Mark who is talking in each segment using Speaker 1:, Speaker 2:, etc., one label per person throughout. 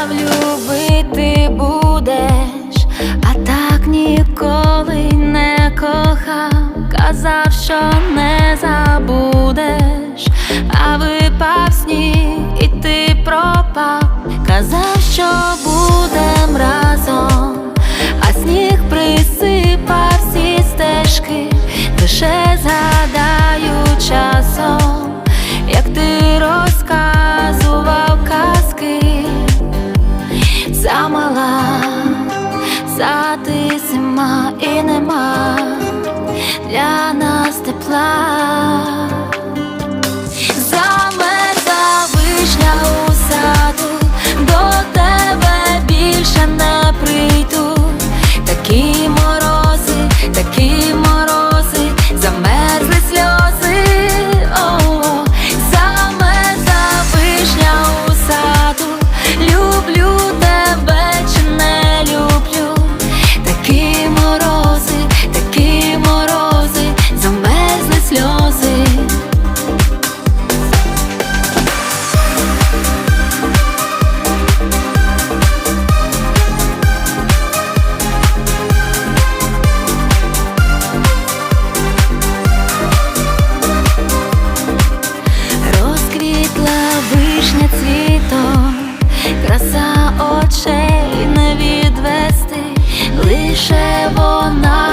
Speaker 1: обіцяв любити будеш, а так ніколи не кохав, казав, що не забудеш, а випав сніг і ти пропав, казав, що будем разом, а сніг при. нема для нас тепла. Замета вишня у саду, до тебе більше не прийду, такі морози, такі морози. лише вона.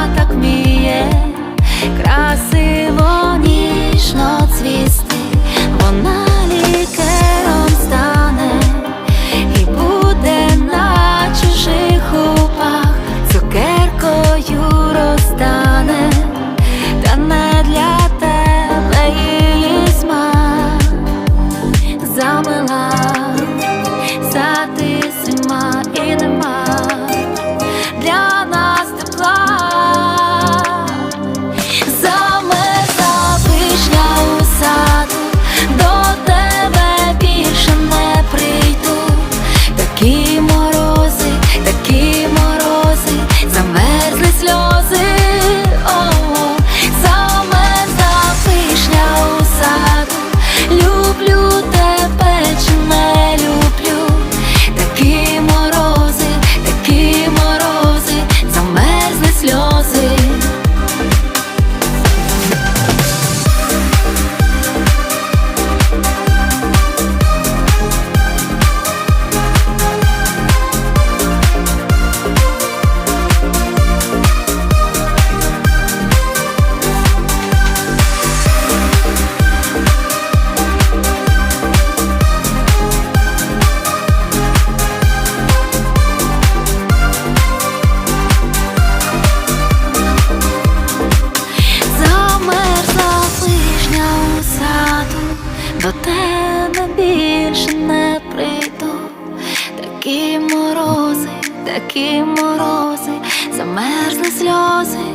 Speaker 1: морози, замерзли сльози.